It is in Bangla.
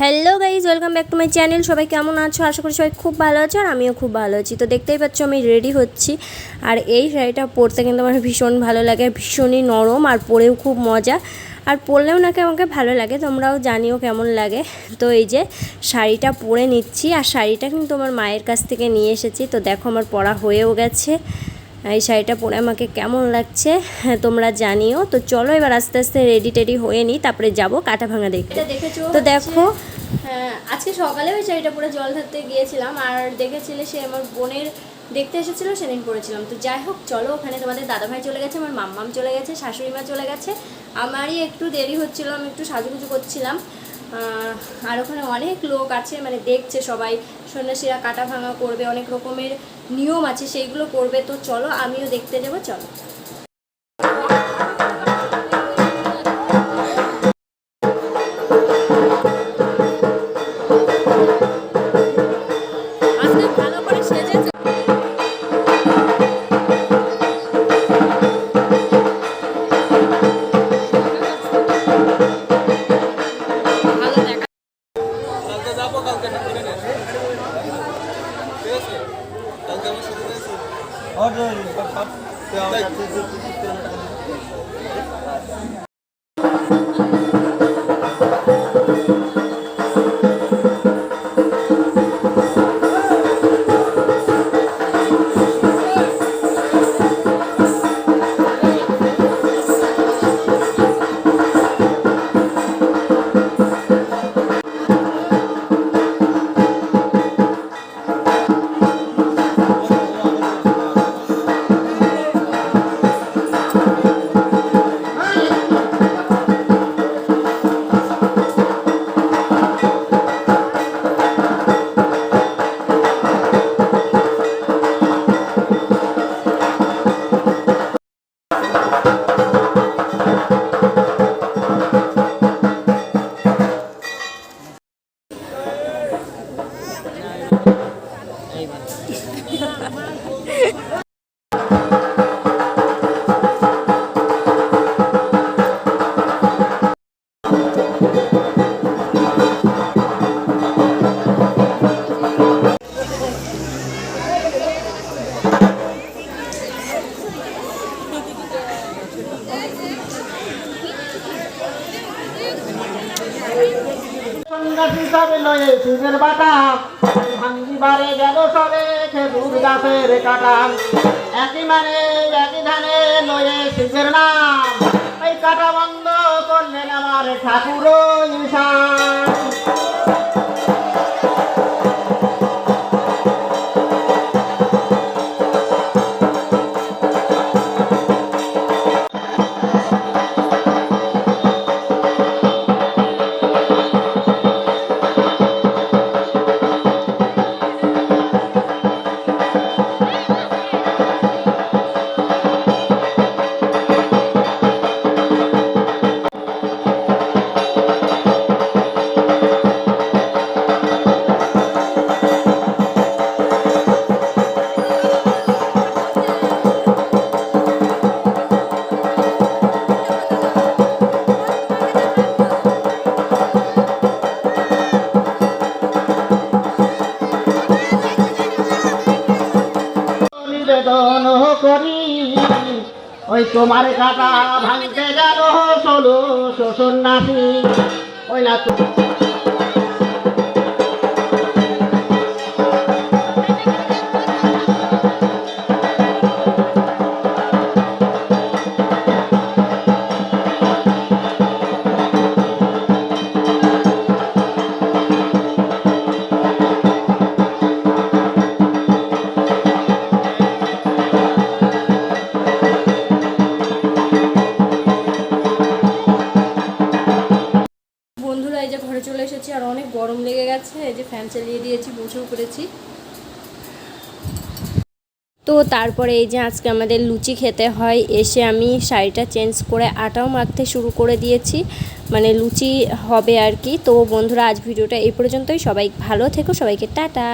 Hello guys welcome back to my channel সবাই কেমন আছো? আশা করি সবাই খুব ভালো আছো আর আমিও খুব ভালো আছি। তো দেখতেই পাচ্ছ আমি রেডি হচ্ছি। আর এই শাড়িটা পরতে কিন্তু আমার ভীষণ ভালো লাগে, ভীষণই নরম আর পরেও খুব মজা। আর পরলেও নাকি আমাকে ভালো লাগে তোমরাও জানিও কেমন লাগে। তো এই যে শাড়িটা পরে নিচ্ছি আর শাড়িটা কিন্তু আমার মায়ের কাছ থেকে নিয়ে এসেছি। তো দেখো আমার পরা হয়েও গেছে। এই শাড়িটা পরে আমাকে কেমন লাগছে হ্যাঁ, তোমরা জানিও। তো চলো এবার আস্তে আস্তে রেডি টেডি হয়ে নিই তারপরে যাব কাটা ভাঙা দেখতে। দেখেছ তো দেখো। হ্যাঁ আজকে সকালে ওই শাড়িটা পরে জল ধরতে গিয়েছিলাম আর দেখেছিলে সে আমার বোনের দেখতে এসেছিল, সেদিন পড়েছিলাম। তো যাই হোক, চলো ওখানে তোমাদের দাদাভাই চলে গেছে, আমার মাম্মাম চলে গেছে, শাশুড়ি মা চলে গেছে। আমারই একটু দেরি হচ্ছিল, আমি একটু সাজুগুজু করছিলাম। আর ওখানে অনেক লোক আছে মানে দেখছে সবাই, সন্ন্যাসীরা কাটা ভাঙা করবে, অনেক রকমের নিয়ম আছে, সেইগুলো করবে। তো চলো, আমিও দেখতে যাব, চলো। যাব কালকে কিনে নেন ঠিক আছে? কালকে আমার সাথে রয়েছে সন্ন্যাসী সবে লয়ে সুদের বাটা ভাঙ্গিবারে গেল সবে, খেজুর গাছের কাটা একই মানে একই ধানে লয়ে সুদের নাম। এই কাটা বন্ধ করলেন আমার ঠাকুর ঈশান। নিবেদন করি ওই তোমার কাটা ভাঙতে গেল ষোলো সন্ন্যাসী ওই না গরম লেগে গেছে, এই যে ফ্যান চালিয়ে দিয়েছি, বসেও পড়েছি। তো তারপরে এই যে আজকে আমাদের লুচি খেতে হয়, এসে আমি শাড়িটা চেঞ্জ করে আটাও মাখতে শুরু করে দিয়েছি। মানে লুচি হবে আর কি। তো বন্ধুরা, আজ ভিডিওটা এই পর্যন্তই। সবাই ভালো থেকো, সবাইকে টাটা।